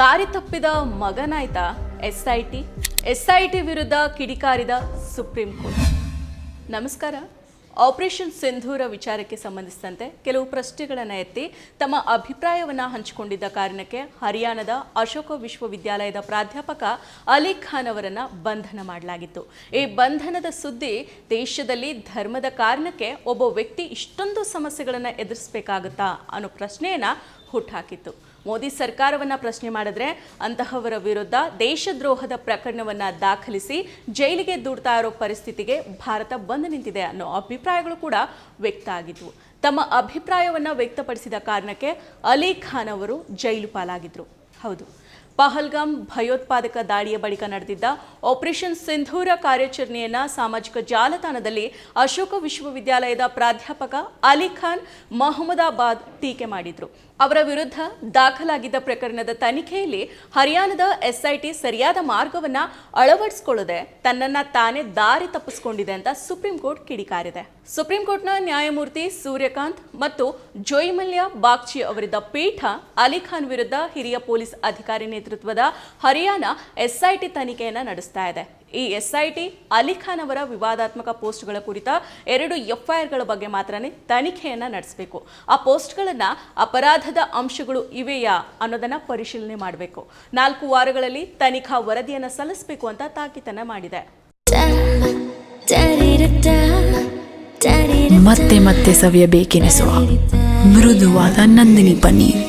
ದಾರಿ ತಪ್ಪಿದ ಮಗನಾಯ್ತಾ S I T S I T ವಿರುದ್ಧ ಕಿಡಿಕಾರಿದ ಸುಪ್ರೀಂ ಕೋರ್ಟ್. ನಮಸ್ಕಾರ. ಆಪರೇಷನ್ ಸಿಂಧೂರ ವಿಚಾರಕ್ಕೆ ಸಂಬಂಧಿಸಿದಂತೆ ಕೆಲವು ಪ್ರಶ್ನೆಗಳನ್ನು ಎತ್ತಿ ತಮ್ಮ ಅಭಿಪ್ರಾಯವನ್ನು ಹಂಚಿಕೊಂಡಿದ್ದ ಕಾರಣಕ್ಕೆ ಹರಿಯಾಣದ ಅಶೋಕ ವಿಶ್ವವಿದ್ಯಾಲಯದ ಪ್ರಾಧ್ಯಾಪಕ ಅಲಿ ಖಾನ್ ಅವರನ್ನು ಬಂಧನ ಮಾಡಲಾಗಿತ್ತು. ಈ ಬಂಧನದ ಸುದ್ದಿ ದೇಶದಲ್ಲಿ ಧರ್ಮದ ಕಾರಣಕ್ಕೆ ಒಬ್ಬ ವ್ಯಕ್ತಿ ಇಷ್ಟೊಂದು ಸಮಸ್ಯೆಗಳನ್ನು ಎದುರಿಸಬೇಕಾಗುತ್ತಾ ಅನ್ನೋ ಪ್ರಶ್ನೆಯನ್ನ ಹುಟ್ಟುಹಾಕಿತ್ತು ಮೋದಿ ಸರ್ಕಾರವನ್ನ ಪ್ರಶ್ನೆ ಮಾಡಿದ್ರೆ ಅಂತಹವರ ವಿರುದ್ಧ ದೇಶದ್ರೋಹದ ಪ್ರಕರಣವನ್ನ ದಾಖಲಿಸಿ ಜೈಲಿಗೆ ದೂಡ್ತಾ ಇರೋ ಪರಿಸ್ಥಿತಿಗೆ ಭಾರತ ಬಂದು ನಿಂತಿದೆ ಅನ್ನೋ ಅಭಿಪ್ರಾಯಗಳು ಕೂಡ ವ್ಯಕ್ತ ಆಗಿದ್ವು. ತಮ್ಮ ಅಭಿಪ್ರಾಯವನ್ನ ವ್ಯಕ್ತಪಡಿಸಿದ ಕಾರಣಕ್ಕೆ ಅಲಿ ಖಾನ್ ಅವರು ಜೈಲು ಪಾಲಾಗಿದ್ರು. ಹೌದು. ಪಹಲ್ಗಾಮ್ ಭಯೋತ್ಪಾದಕ ದಾಳಿಯ ಬಳಿಕ ನಡೆದಿದ್ದ ಆಪರೇಷನ್ ಸಿಂಧೂರ ಕಾರ್ಯಾಚರಣೆಯನ್ನ ಸಾಮಾಜಿಕ ಜಾಲತಾಣದಲ್ಲಿ ಅಶೋಕ ವಿಶ್ವವಿದ್ಯಾಲಯದ ಪ್ರಾಧ್ಯಾಪಕ ಅಲಿ ಖಾನ್ ಮಹಮ್ಮದಾಬಾದ್ ಟೀಕೆ ಮಾಡಿದ್ರು. ಅವರ ವಿರುದ್ಧ ದಾಖಲಾಗಿದ್ದ ಪ್ರಕರಣದ ತನಿಖೆಯಲ್ಲಿ ಹರಿಯಾಣದ ಎಸ್ಐಟಿ ಸರಿಯಾದ ಮಾರ್ಗವನ್ನ ಅಳವಡಿಸಿಕೊಳ್ಳದೆ ತನ್ನನ್ನ ತಾನೇ ದಾರಿ ತಪ್ಪಿಸಿಕೊಂಡಿದೆ ಅಂತ ಸುಪ್ರೀಂ ಕೋರ್ಟ್ ಕಿಡಿಕಾರಿದೆ. ಸುಪ್ರೀಂ ಕೋರ್ಟ್ನ ನ್ಯಾಯಮೂರ್ತಿ ಸೂರ್ಯಕಾಂತ್ ಮತ್ತು ಜೋಯಿಮಲ್ಯ ಬಾಗ್ಚಿ ಅವರಿದ್ದ ಪೀಠ ಅಲಿ ಖಾನ್ ವಿರುದ್ಧ ಹಿರಿಯ ಪೊಲೀಸ್ ಅಧಿಕಾರಿ ನೇತೃತ್ವದ ಹರಿಯಾಣ ಎಸ್ಐಟಿ ತನಿಖೆಯನ್ನು ನಡೆಸ್ತಾ ಇದೆ. ಈ ಎಸ್ಐಟಿ ಅಲಿಖಾನ್ ಅವರ ವಿವಾದಾತ್ಮಕ ಪೋಸ್ಟ್ಗಳ ಕುರಿತ ಎರಡು ಎಫ್ಐಆರ್ಗಳ ಬಗ್ಗೆ ಮಾತ್ರನೇ ತನಿಖೆಯನ್ನು ನಡೆಸಬೇಕು. ಆ ಪೋಸ್ಟ್ಗಳನ್ನ ಅಪರಾಧದ ಅಂಶಗಳು ಇವೆಯಾ ಅನ್ನೋದನ್ನ ಪರಿಶೀಲನೆ ಮಾಡಬೇಕು. ನಾಲ್ಕು ವಾರಗಳಲ್ಲಿ ತನಿಖಾ ವರದಿಯನ್ನು ಸಲ್ಲಿಸಬೇಕು ಅಂತ ತಾಕೀತನ ಮಾಡಿದೆ. ಮತ್ತೆ ಮತ್ತೆ ಸವಿಯಬೇಕೆನಿಸುವ ಮೃದುವಾದ ನಂದಿನಿ ಪನ್ನೀರ್.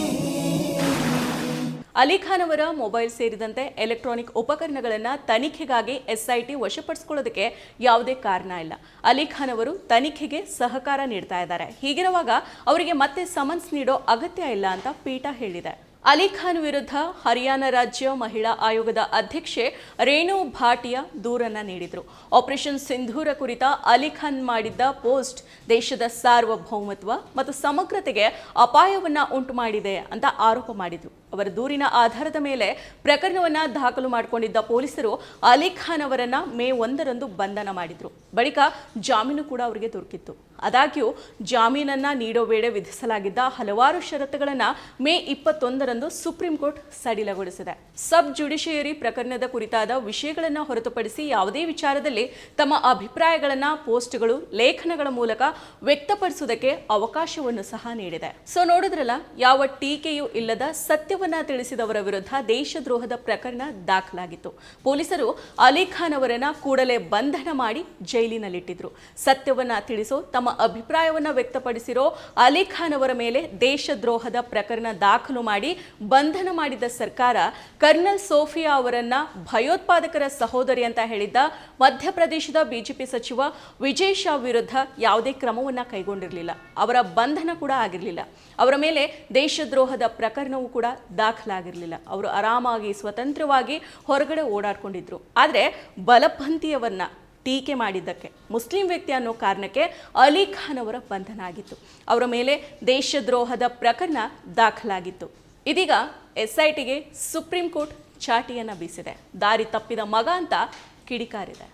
ಅಲಿ ಖಾನ್ ಅವರ ಮೊಬೈಲ್ ಸೇರಿದಂತೆ ಎಲೆಕ್ಟ್ರಾನಿಕ್ ಉಪಕರಣಗಳನ್ನು ತನಿಖೆಗಾಗಿ ಎಸ್ಐಟಿ ವಶಪಡಿಸಿಕೊಳ್ಳೋದಕ್ಕೆ ಯಾವುದೇ ಕಾರಣ ಇಲ್ಲ. ಅಲಿಖಾನ್ ಅವರು ತನಿಖೆಗೆ ಸಹಕಾರ ನೀಡ್ತಾ ಇದ್ದಾರೆ. ಹೀಗಿರುವಾಗ ಅವರಿಗೆ ಮತ್ತೆ ಸಮನ್ಸ್ ನೀಡೋ ಅಗತ್ಯ ಇಲ್ಲ ಅಂತ ಪೀಠ ಹೇಳಿದೆ. ಅಲಿಖಾನ್ ವಿರುದ್ಧ ಹರಿಯಾಣ ರಾಜ್ಯ ಮಹಿಳಾ ಆಯೋಗದ ಅಧ್ಯಕ್ಷೆ ರೇಣು ಭಾಟಿಯಾ ದೂರನ್ನ ನೀಡಿದರು. ಆಪರೇಷನ್ ಸಿಂಧೂರ ಕುರಿತ ಅಲಿಖಾನ್ ಮಾಡಿದ್ದ ಪೋಸ್ಟ್ ದೇಶದ ಸಾರ್ವಭೌಮತ್ವ ಮತ್ತು ಸಮಗ್ರತೆಗೆ ಅಪಾಯವನ್ನ ಉಂಟು ಮಾಡಿದೆ ಅಂತ ಆರೋಪ ಮಾಡಿದ್ರು. ಅವರ ದೂರಿನ ಆಧಾರದ ಮೇಲೆ ಪ್ರಕರಣವನ್ನ ದಾಖಲು ಮಾಡಿಕೊಂಡಿದ್ದ ಪೊಲೀಸರು ಅಲಿಖಾನ್ ಅವರನ್ನ ಮೇ ಒಂದರಂದು ಬಂಧನ ಮಾಡಿದ್ರು. ಬಳಿಕ ಜಾಮೀನು ಕೂಡ ಅವರಿಗೆ ದೊರಕಿತ್ತು. ಆದಾಗ್ಯೂ ಜಾಮೀನನ್ನ ನೀಡೋ ವೇಳೆ ವಿಧಿಸಲಾಗಿದ್ದ ಹಲವಾರು ಷರತ್ತುಗಳನ್ನ ಮೇ ಇಪ್ಪತ್ತೊಂದರಂದು ಸುಪ್ರೀಂ ಕೋರ್ಟ್ ಸಡಿಲಗೊಳಿಸಿದೆ. ಸಬ್ ಜುಡಿಷಿಯರಿ ಪ್ರಕರಣದ ಕುರಿತಾದ ವಿಷಯಗಳನ್ನ ಹೊರತುಪಡಿಸಿ ಯಾವುದೇ ವಿಚಾರದಲ್ಲಿ ತಮ್ಮ ಅಭಿಪ್ರಾಯಗಳನ್ನ, ಪೋಸ್ಟ್ಗಳು, ಲೇಖನಗಳ ಮೂಲಕ ವ್ಯಕ್ತಪಡಿಸುವುದಕ್ಕೆ ಅವಕಾಶವನ್ನು ಸಹ ನೀಡಿದೆ. ಸೊ ನೋಡಿದ್ರಲ್ಲ, ಯಾವ ಟೀಕೆಯೂ ಇಲ್ಲದ ಸತ್ಯವನ್ನ ತಿಳಿಸಿದವರ ವಿರುದ್ಧ ದೇಶದ್ರೋಹದ ಪ್ರಕರಣ ದಾಖಲಾಗಿತ್ತು. ಪೊಲೀಸರು ಅಲಿಖಾನ್ ಅವರನ್ನ ಕೂಡಲೇ ಬಂಧನ ಮಾಡಿ ಜೈಲಿನಲ್ಲಿಟ್ಟಿದ್ರು. ಸತ್ಯವನ್ನ ತಿಳಿಸೋ ತಮ್ಮ ಅಭಿಪ್ರಾಯವನ್ನ ವ್ಯಕ್ತಪಡಿಸಿರೋ ಅಲಿಖಾನ್ ಅವರ ಮೇಲೆ ದೇಶದ್ರೋಹದ ಪ್ರಕರಣ ದಾಖಲು ಮಾಡಿ ಬಂಧನ ಮಾಡಿದ ಸರ್ಕಾರ ಕರ್ನಲ್ ಸೋಫಿಯಾ ಅವರನ್ನ ಭಯೋತ್ಪಾದಕರ ಸಹೋದರಿ ಅಂತ ಹೇಳಿದ್ದ ಮಧ್ಯಪ್ರದೇಶದ ಬಿಜೆಪಿ ಸಚಿವ ವಿಜಯ್ ಶಾ ವಿರುದ್ಧ ಯಾವುದೇ ಕ್ರಮವನ್ನ ಕೈಗೊಂಡಿರಲಿಲ್ಲ. ಅವರ ಬಂಧನ ಕೂಡ ಆಗಿರಲಿಲ್ಲ. ಅವರ ಮೇಲೆ ದೇಶದ್ರೋಹದ ಪ್ರಕರಣವೂ ಕೂಡ ದಾಖಲಾಗಿರಲಿಲ್ಲ. ಅವರು ಆರಾಮಾಗಿ ಸ್ವತಂತ್ರವಾಗಿ ಹೊರಗಡೆ ಓಡಾಡ್ಕೊಂಡಿದ್ರು. ಆದರೆ ಬಲಪಂಥೀಯವನ್ನ ಟೀಕೆ ಮಾಡಿದ್ದಕ್ಕೆ, ಮುಸ್ಲಿಂ ವ್ಯಕ್ತಿ ಅನ್ನೋ ಕಾರಣಕ್ಕೆ ಅಲಿ ಖಾನ್ ಅವರ ಬಂಧನ ಆಗಿತ್ತು. ಅವರ ಮೇಲೆ ದೇಶದ್ರೋಹದ ಪ್ರಕರಣ ದಾಖಲಾಗಿತ್ತು. ಇದೀಗ ಎಸ್ ಐ ಟಿಗೆ ಸುಪ್ರೀಂ ಕೋರ್ಟ್ ಚಾಟಿಯನ್ನು ಬೀಸಿದೆ. ದಾರಿ ತಪ್ಪಿದ ಮಗ ಅಂತ ಕಿಡಿಕಾರಿದೆ.